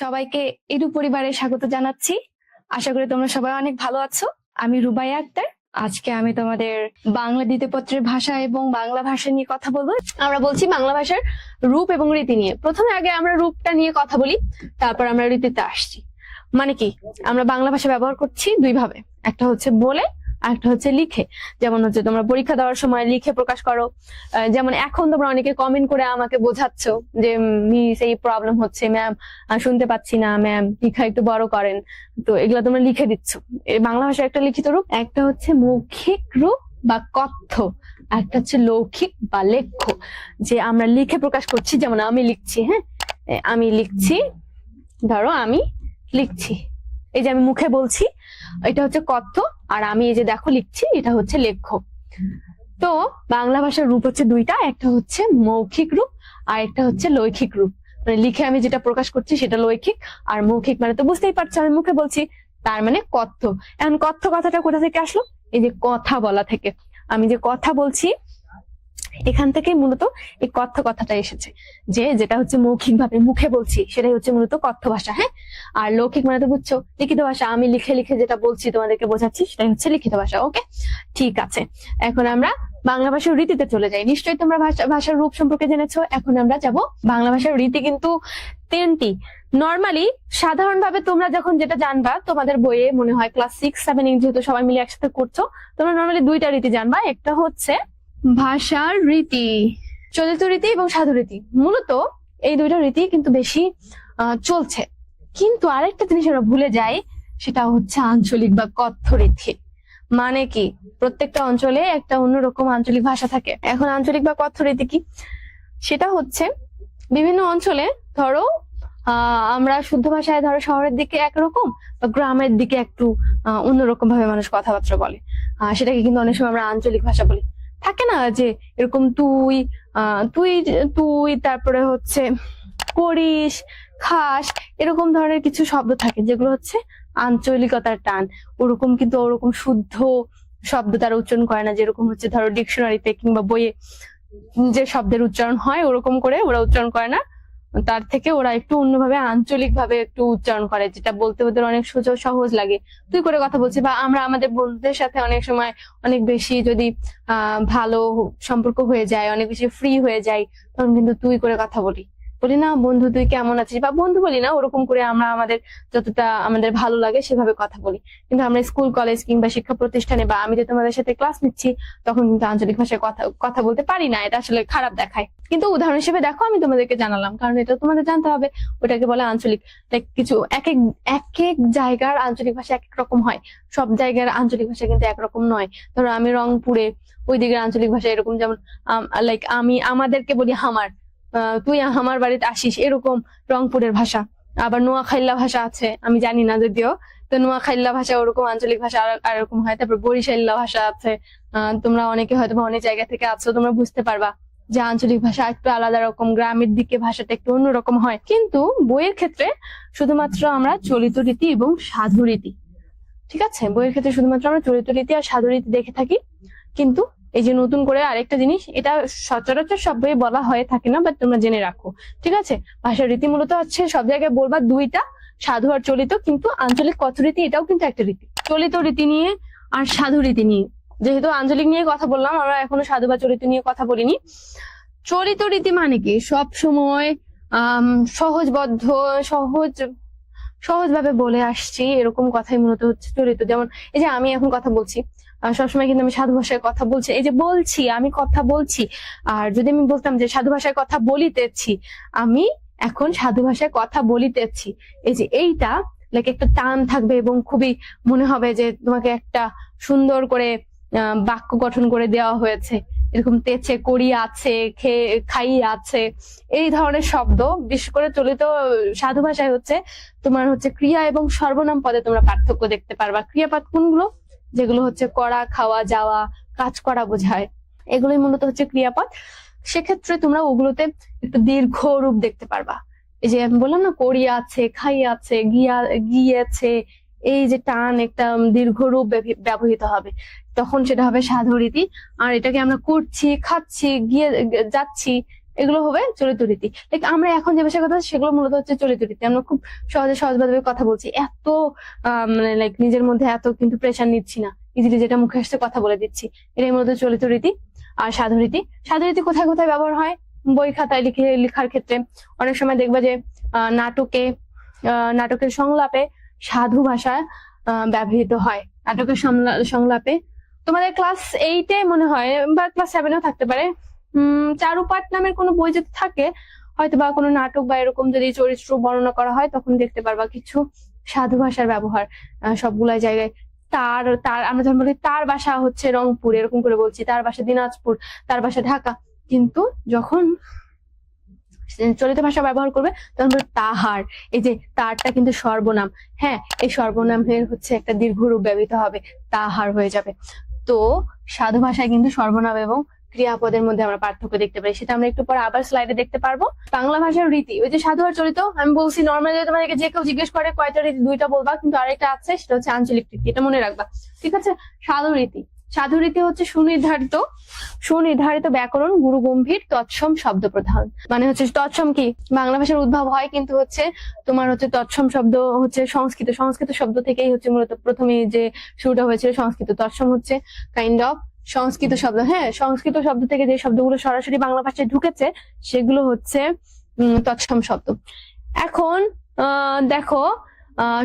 সবাইকে এডু পরিবারে স্বাগত জানাচ্ছি। আশা করি তোমরা সবাই অনেক ভালো আছো। আমি রুবাই আক্তার। আজকে আমি তোমাদের বাংলা দ্বিতীয় ভাষা এবং বাংলা ভাষা নিয়ে কথা বলব। আমরা বলছি বাংলা ভাষার রূপ এবং রীতি নিয়ে। প্রথমে আগে আমরা রূপটা নিয়ে কথা বলি, তারপর আমরা রীতিতে আসছি। মানে কি? আমরা বাংলা ভাষা ব্যবহার করছি দুই ভাবে একটা হচ্ছে বলে একটা হচ্ছে লিখে। যেমন হচ্ছে তোমরা পরীক্ষা দেওয়ার সময় লিখে প্রকাশ করো। যেমন এখন তোমরা অনেকে কমেন্ট করে আমাকে বোঝাচ্ছ যে মিস এই প্রবলেম হচ্ছে ম্যাম শুনতে পাচ্ছি না ম্যাম লিখা একটু বড় করেন। তো এগুলো তোমরা লিখে দিচ্ছ। বাংলা ভাষার একটা লিখিত রূপ, একটা হচ্ছে মৌখিক রূপ বা কথ্য, একটা হচ্ছে লৌখিক বা লেখ্য, যে আমরা লিখে প্রকাশ করছি। যেমন আমি লিখছি হ্যাঁ? আমি লিখছি, ধরো আমি লিখছি। এই যে আমি মুখে বলছি, এটা হচ্ছে কথ্য আর আমি এই যে দেখো লিখছি, এটা হচ্ছে লেখ্য। তো বাংলা ভাষার রূপ হচ্ছে দুইটা, একটা হচ্ছে মৌখিক রূপ আর একটা হচ্ছে লৈখিক রূপ। মানে লিখে আমি যেটা প্রকাশ করছি সেটা লৈখিক আর মৌখিক মানে তো বুঝতেই পারছ, আমি মুখে বলছি তার মানে কথ্য। এখন কথ্য কথাটা কোথা থেকে আসলো? এই যে কথা বলা থেকে। আমি যে কথা বলছি এখান থেকে মূলত এই কথ্য কথাটা এসেছে, যে যেটা হচ্ছে মৌখিক ভাবে মুখে বলছি, সেটাই হচ্ছে মূলত কথ্য ভাষা হ্যাঁ? আর লৌকিক মানে তো বুঝছ, লিখিত ভাষা, আমি লিখে লিখে যেটা বলছি তোমাদেরকে বোঝাচ্ছি, সেটাই হচ্ছে লিখিত ভাষা, ওকে? ঠিক আছে, এখন আমরা বাংলা ভাষার রীতিতে চলে যাই, নিশ্চয়ই তোমরা ভাষা, ভাষার রূপ সম্পর্কে জেনেছো, এখন আমরা যাব বাংলা ভাষার রীতি কিন্তু তিনটি নর্মালি সাধারণভাবে তোমরা যখন যেটা জানবা, তোমাদের বইয়ে মনে হয় ক্লাস সিক্স সেভেন যেহেতু সবাই মিলে একসাথে করছ, তোমরা নর্মালি দুইটা রীতি জানবা, একটা হচ্ছে ভাষার রীতি, চলিত রীতি এবং সাধু রীতি। মূলত এই দুইটা রীতি কিন্তু বেশি চলছে। কিন্তু আরেকটা জিনিস আমরা ভুলে যাই, সেটা হচ্ছে আঞ্চলিক বা কথ্য রীতি। মানে কি? প্রত্যেকটা অঞ্চলে একটা অন্যরকম আঞ্চলিক ভাষা থাকে। এখন আঞ্চলিক বা কথ্য রীতি কি? সেটা হচ্ছে বিভিন্ন অঞ্চলে ধরো আমরা শুদ্ধ ভাষায় ধরো শহরের দিকে একরকম বা গ্রামের দিকে একটু অন্যরকম ভাবে মানুষ কথাবার্তা বলে। সেটাকে কিন্তু অনেক সময় আমরা আঞ্চলিক ভাষা বলি। থাকে না যে এরকম তুই তুই তুই, তারপরে হচ্ছে করিস, খাস, এরকম ধরনের কিছু শব্দ থাকে যেগুলো হচ্ছে আঞ্চলিকতার টান। ওরকম কিন্তু ওরকম শুদ্ধ শব্দ তারা উচ্চারণ করে না। যেরকম হচ্ছে ধরো ডিকশনারিতে কিংবা বইয়ে যে শব্দের উচ্চারণ হয়, ওরকম করে ওরা উচ্চারণ করে না। তার থেকে ওরা একটু অন্যভাবে আঞ্চলিক ভাবে একটু উচ্চারণ করে, যেটা বলতে ওদের অনেক সোজা সহজ লাগে। তুই করে কথা বলছি বা আমরা আমাদের বন্ধুদের সাথে অনেক সময় অনেক বেশি যদি ভালো সম্পর্ক হয়ে যায়, অনেক বেশি ফ্রি হয়ে যায় তখন কিন্তু তুই করে কথা বলি। বলি, না বন্ধু, তুই কেমন আছিস? বা বন্ধু বলি না, ওরকম করে আমরা আমাদের যতটা আমাদের ভালো লাগে সেভাবে কথা বলি। কিন্তু আমরা স্কুল, কলেজ কিংবা শিক্ষা প্রতিষ্ঠানে বা আমি যে তোমাদের সাথে ক্লাস নিচ্ছি, তখন কিন্তু আঞ্চলিক ভাষায় কথা কথা বলতে পারি না, এটা আসলে খারাপ দেখায়। কিন্তু উদাহরণ হিসেবে দেখো, আমি তোমাদেরকে জানালাম, কারণ এটা তোমাদের জানতে হবে, ওটাকে বলে আঞ্চলিক। কিছু এক এক এক এক জায়গার আঞ্চলিক ভাষা এক এক রকম হয়। সব জায়গার আঞ্চলিক ভাষা কিন্তু একরকম নয়। ধরো, আমি রংপুরে, ওই দিকের আঞ্চলিক ভাষা এরকম, যেমন লাইক আমি, আমাদেরকে বলি হামার। তুই আমার বাড়িতে আসিস এরকম রংপুরের ভাষা। আবার নোয়াখাইল্লা ভাষা আছে, আমি জানি না যদিও। তো নোয়াখাইল্লা ভাষা ওরকম, আঞ্চলিক ভাষা আর এরকম হয়। তারপর বরিশাল্লা ভাষা আছে। তোমরা অনেকে হয়তো অনেক জায়গা থেকে আছো, তোমরা বুঝতে পারবা যে আঞ্চলিক ভাষা একটু আলাদা রকম, গ্রামের দিকে ভাষাটা একটু অন্যরকম হয়। কিন্তু বইয়ের ক্ষেত্রে শুধুমাত্র আমরা চলিত রীতি এবং সাধু রীতি, ঠিক আছে? বইয়ের ক্ষেত্রে শুধুমাত্র আমরা চলিত রীতি আর সাধু রীতি দেখে থাকি। কিন্তু এই যে নতুন করে আরেকটা জিনিস, এটা সচরাচর সব বলা হয়ে থাকে না বাট তোমরা জেনে রাখো, ঠিক আছে? ভাষার রীতি মূলত হচ্ছে সব জায়গায় বলবা দুইটা, সাধু আর চলিত, কিন্তু আঞ্চলিক কথরীতি এটাও কিন্তু একটা রীতি। চলিত রীতি নিয়ে আর সাধু রীতি নিয়ে। যেহেতু আঞ্চলিক নিয়ে কথা বললাম, আমরা এখনও সাধু বা চলিত নিয়ে কথা বলিনি। চলিত রীতি মানে কি? সব সময় সহজবদ্ধ, সহজ, সহজভাবে বলে আসছি, এরকম কথাই মূলত হচ্ছে চলিত। যেমন, এই যে আমি এখন কথা বলছি সবসময় কিন্তু আমি সাধু ভাষায় কথা বলছি। এই যে বলছি, আমি কথা বলছি, আর যদি আমি বলতাম যে সাধু ভাষায় কথা বলিতেছি, আমি এখন সাধু ভাষায় কথা বলিতেছি। এই যে এইটা লাইক একটা টান থাকবে এবং খুবই মনে হবে যে তোমাকে একটা সুন্দর করে বাক্য গঠন করে দেওয়া হয়েছে। এরকম তেছে, করি আছে খেয়ে খাই আছে, এই ধরনের শব্দ বিশেষ করে চলিত সাধু ভাষায় হচ্ছে তোমার হচ্ছে ক্রিয়া এবং সর্বনাম পদে তোমরা পার্থক্য দেখতে পারবা। ক্রিয়াপদ কোনগুলো? যেগুলো হচ্ছে করা, খাওয়া, যাওয়া, কাজ করা বোঝায়। এগুলোই মূলত হচ্ছে ক্রিয়াপদ। সেক্ষেত্রে তোমরা ওগুলোতে একটু দীর্ঘ রূপ দেখতে পারবা। এই যে আমি বললাম না, করি আছে, খাই আছে, গিয়া, গিয়েছে, এই যে টান একটা দীর্ঘ রূপ ব্যবহি- ব্যবহৃত হবে। তখন সেটা হবে সাধুরীতি। আর এটাকে আমরা করছি, খাচ্ছি, গিয়ে, যাচ্ছি এগুলো হবে চলিত রীতি লাইক আমরা এখন যে ভাষায় কথা সেগুলো মূলত হচ্ছে চলিত রীতি আমরা খুব সহজে, সহজভাবে কথা বলছি। এত মানে লাইক নিজের মধ্যে এত কিন্তু প্রেশার নিচ্ছি না। ইজিলি যেটা মুখে আসতে কথা বলে দিচ্ছি। এটাই মূলত চলিত রীতি আর সাধু রীতি সাধু রীতি কোথায় কোথায় ব্যবহার হয়? বই খাতায় লিখে, লেখার ক্ষেত্রে। অনেক সময় দেখবা যে নাটকে নাটকের সংলাপে সাধু ভাষা ব্যবহৃত হয়। নাটকের সংলাপে। তোমাদের ক্লাস এইটে মনে হয়, বা ক্লাস সেভেনেও থাকতে পারে। চারুপাঠ নামের কোনো বই যদি থাকে হয়তো বা কোনো নাটক বা এরকম যদি চরিত্র বর্ণনা করা হয়, তখন দেখতে পারবা কিছু সাধু ভাষার ব্যবহার। সবগুলা জায়গায় তার তার, আমরা যখন বলি তার বাসা হচ্ছে রংপুর, এরকম করে বলছি। তার বাসা দিনাজপুর, তার বাসা ঢাকা। কিন্তু যখন চলিত ভাষা ব্যবহার করবে, তখন তাহার। এই যে তারটা কিন্তু সর্বনাম। হ্যাঁ এই সর্বনামের হচ্ছে একটা দীর্ঘ রূপ ব্যবহৃত হবে, তাহার হয়ে যাবে। তো সাধু ভাষায় কিন্তু সর্বনাম এবং ক্রিয়াপদের মধ্যে আমরা পার্থক্য দেখতে পাই, সেটা আমরা একটু পরে আবার স্লাইডে দেখতে পারব। বাংলা ভাষার রীতি, ওই যে সাধু আর চলিত আমি বলছি নর্মালি তোমাদেরকে যে কেউ জিজ্ঞেস করে কয়টা রীতি, দুইটা বলবা, কিন্তু আরেকটা আছে, সেটা হচ্ছে আঞ্চলিক রীতি, এটা মনে রাখবা। ঠিক আছে? সাধু রীতি সাধু রীতি হচ্ছে সুনির্ধারিত সুনির্ধারিত ব্যাকরণ গুরু গম্ভীর তৎসম শব্দ প্রধান মানে হচ্ছে তৎসম কি? বাংলা ভাষার উদ্ভব হয় কিন্তু হচ্ছে তোমার হচ্ছে তৎসম শব্দ হচ্ছে সংস্কৃত সংস্কৃত শব্দ থেকেই হচ্ছে মূলত প্রথমে যে শুরুটা হয়েছিল সংস্কৃত, তৎসম হচ্ছে কাইন্ড অফ সংস্কৃত শব্দ হ্যাঁ সংস্কৃত শব্দ থেকে যে শব্দগুলো সরাসরি বাংলা ভাষায় ঢুকেছে, সেগুলো হচ্ছে তৎসম শব্দ। এখন দেখো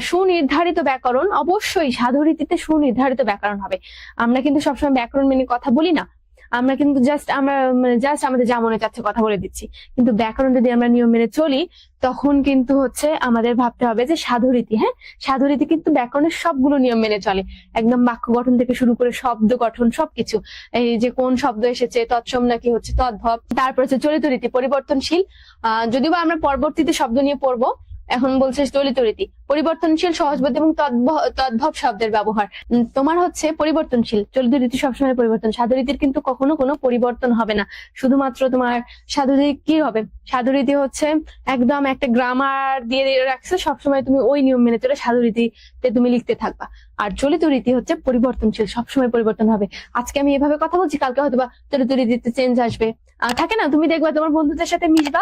সুনির্ধারিত ব্যাকরণ অবশ্যই সাধুরীতিতে সুনির্ধারিত ব্যাকরণ হবে। আমরা কিন্তু সবসময় ব্যাকরণ মেনে কথা বলি না। আমরা কিন্তু জাস্ট আমরা মানে জাস্ট আমাদের যা মনে চাচ্ছে কথা বলে দিচ্ছি। কিন্তু ব্যাকরণ যদি আমরা নিয়ম মেনে চলি, তখন কিন্তু হচ্ছে আমাদের ভাবতে হবে যে সাধুরীতি হ্যাঁ? সাধুরীতি কিন্তু ব্যাকরণের সবগুলো নিয়ম মেনে চলে। একদম বাক্য গঠন থেকে শুরু করে শব্দ গঠন সবকিছু। এই যে কোন শব্দ এসেছে, তৎসম নাকি হচ্ছে তদ্ভব, তারপর হচ্ছে চলিত রীতি, পরিবর্তনশীল। আহ, যদিও আমরা পরবর্তীতে শব্দ নিয়ে পড়ব, এখন বলছে চলিত রীতি। পরিবর্তনশীল সহজবোধ এবং তদ্ভব শব্দের ব্যবহার। তোমার হচ্ছে পরিবর্তনশীল। চলিত রীতি সবসময় পরিবর্তন। সাধু রীতির কিন্তু কখনো কোনো পরিবর্তন হবে না। শুধুমাত্র তোমার সাধু রীতি কি হবে? সাধু রীতি হচ্ছে একদম একটা গ্রামার দিয়ে রাখছে, সবসময় তুমি ওই নিয়ম মেনে চলে সাধু রীতিতে তুমি লিখতে থাকবা। আর চলিত রীতি হচ্ছে পরিবর্তনশীল, সবসময় পরিবর্তন হবে। আজকে আমি এভাবে কথা বলছি, কালকে হয়তো বা চলিত রীতিতে চেঞ্জ আসবে। থাকে না? তুমি দেখবা তোমার বন্ধুদের সাথে মিশবা,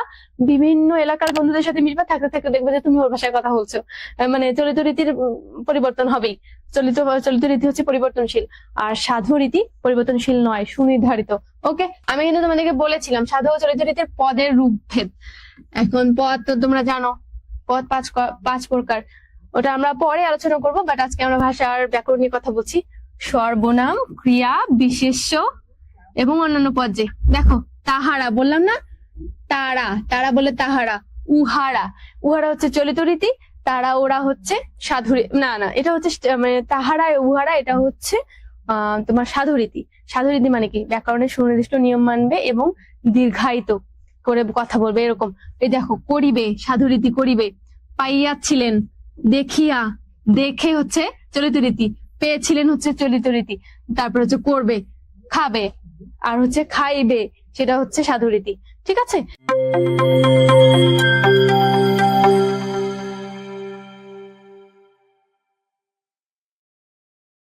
বিভিন্ন এলাকার বন্ধুদের সাথে মিশবা, থাকতে থাকতে দেখবে যে তুমি ওর ভাষায় কথা বলছো। মানে চলিত রীতির পরিবর্তন হবেই। চলিত চলিত রীতি হচ্ছে পরিবর্তনশীল। আর সাধু রীতি পরিবর্তনশীল নয়, সুনির্ধারিত। ওকে আমি কিন্তু তোমাদেরকে বলেছিলাম, সাধু ও চলিত রীতির পদের রূপভেদ এখন পদ তো তোমরা জানো, পদ পাঁচ পাঁচ প্রকার। ওটা আমরা পরে আলোচনা করব বাট আজকে আমরা ভাষার ব্যাকরণ নিয়ে কথা বলছি। সর্বনাম, ক্রিয়া, বিশেষ্য এবং অন্যান্য পদ যে। দেখো, তাহারা, বললাম না? তারা। তারা বলে তাহারা, উহারা। উহারা হচ্ছে চলিত রীতি তারা ওরা হচ্ছে সাধু রী- না না, এটা হচ্ছে মানে তাহারা উহারা, এটা হচ্ছে তোমার সাধুরীতি। সাধুরীতি মানে কি? ব্যাকরণের সুনির্দিষ্ট নিয়ম মানবে এবং দীর্ঘায়িত করে কথা বলবে, এরকম। এই দেখো, করিবে, সাধুরীতি করিবে। পাইয়াছিলেন, দেখিয়া, দেখে হচ্ছে চলিত রীতি। পেয়েছিলেন হচ্ছে চলিত রীতি। তারপর হচ্ছে করবে, খাবে, আর হচ্ছে খাইবে, সেটা হচ্ছে সাধুরীতি। ঠিক আছে?